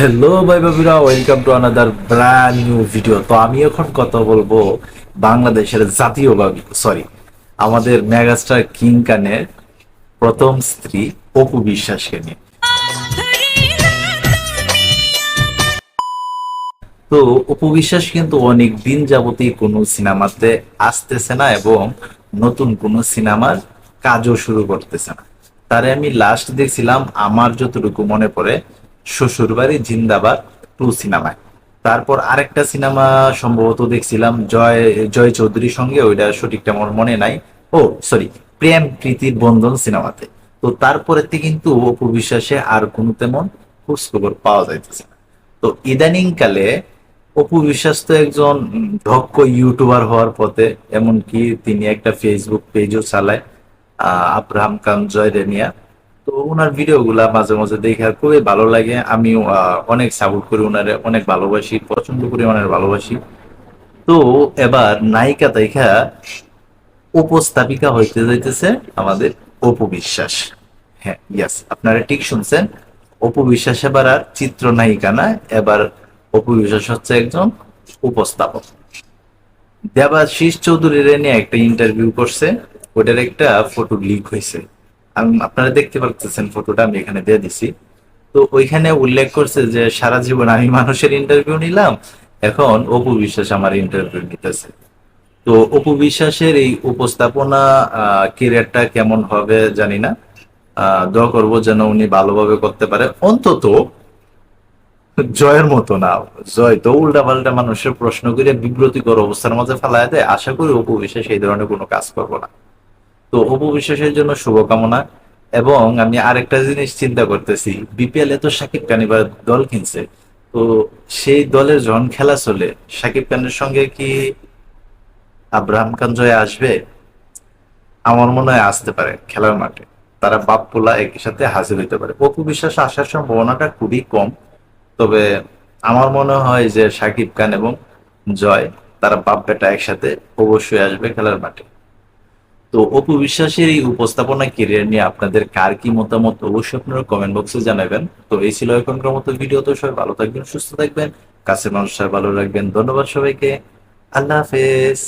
Hello ভাই বাবিরা welcome to another brand new video তো আমি এখন কথা বলব বাংলাদেশের জাতীয় জাতীয়ভাবে সরি আমাদের মেগাস্টার কিং কানের প্রথম স্ত্রী অপু বিশ্বাসকে নিয়ে। তো অপু বিশ্বাস কিন্তু অনেক দিন যাবতই কোনো সিনেমাতে আসতেছে না এবং নতুন কোনো সিনেমার কাজও শুরু করতেছে না। তারে আমি লাস্ট দেখছিলাম, আমার যতটুকু মনে পড়ে শ্বশুরবাড়ি জিন্দাবাদ টু সিনেমায়। তারপর আরেকটা সিনেমা সম্ভবত দেখছিলাম, জয় জয় চৌধুরীর সঙ্গে, ওইটা সঠিকটা আমার মনে নাই। ও সরি প্রেম প্রীতির বন্ধন সিনেমাতে। তো তারপরে কিন্তু অপু বিশ্বাসে আর কোনো তেমন খোঁজখবর পাওয়া যাইতেছে তো ইদানিং কালে অপু বিশ্বাস তো একজন দক্ষ ইউটিউবার হওয়ার পথে, এমনকি তিনি একটা ফেসবুক পেজও চালায় আব্রাহাম জয় রেনিয়া তো ওনার ভিডিও গুলা মাঝে মাঝে দেখে খুবই ভালো লাগে। আহ, অনেক সাপোর্ট করি ওনারে অনেক ভালোবাসি পছন্দ করি ওনার ভালোবাসি। তো এবার নায়িকা দেখা উপস্থাপিকা হইতে যাইতেছে আমাদের অপবিশ্বাস হ্যাঁ ইয়াস আপনারা ঠিক শুনছেন। অপু বিশ্বাস এবার আর চিত্রনায়িকা না এবার অপবিশ্বাস হচ্ছে একজন উপস্থাপক। দেবাশিস চৌধুরীর নিয়ে একটা ইন্টারভিউ করছে ওটার একটা ফটো লিক হয়েছে। আমি আপনারা দেখতে পাচ্ছেন ফটোটা আমি এখানে দিয়ে দিছি। তো ওইখানে উল্লেখ করছে যে, সারা জীবন আমি মানুষের ইন্টারভিউ নিলাম, এখন অপু বিশ্বাস আমার ইন্টারভিউ নিতেছে। তো অপু বিশ্বাসের এই উপস্থাপনা কেরিয়ারটা কেমন হবে জানি না। দোয়া করব যেন উনি ভালোভাবে করতে পারে। অন্তত জয়ের মতো না, জয় তো উল্টা পাল্টা মানুষের প্রশ্ন করে বিব্রতিকর অবস্থার মাঝে ফেলায় দেয়। আশা করি অপু বিশ্বাস এই ধরনের কোনো কাজ করব না। তো অপু বিশ্বাসের জন্য শুভকামনা। এবং আমি আরেকটা জিনিস চিন্তা করতেছি বিপিএল এ তো সাকিব খান এবার দল কিনছে। তো সেই দলের যখন খেলা চলে, সাকিব খানের সঙ্গে কি আব্রাহাম খান জয় আসবে? আমার মনে হয় আসতে পারে খেলার মাঠে। তারা বাপ পোলা একই সাথে হাজির হইতে পারে। অপু বিশ্বাস আসার সম্ভাবনাটা খুবই কম। তবে আমার মনে হয় যে সাকিব খান এবং জয়, তারা বাপ বেটা একসাথে অবশ্যই আসবে খেলার মাঠে। তো অপু বিশ্বাসের এই উপস্থাপনা কেরিয়ার নিয়ে আপনাদের কার কি মতামত অবশ্যই আপনারা কমেন্ট বক্সে জানাবেন। তো এই ছিল এখনকার মতো ভিডিও তো সবাই ভালো থাকবেন, সুস্থ থাকবেন, কাছের মানুষরা ভালো রাখবেন। ধন্যবাদ সবাইকে। আল্লাহ হাফেজ।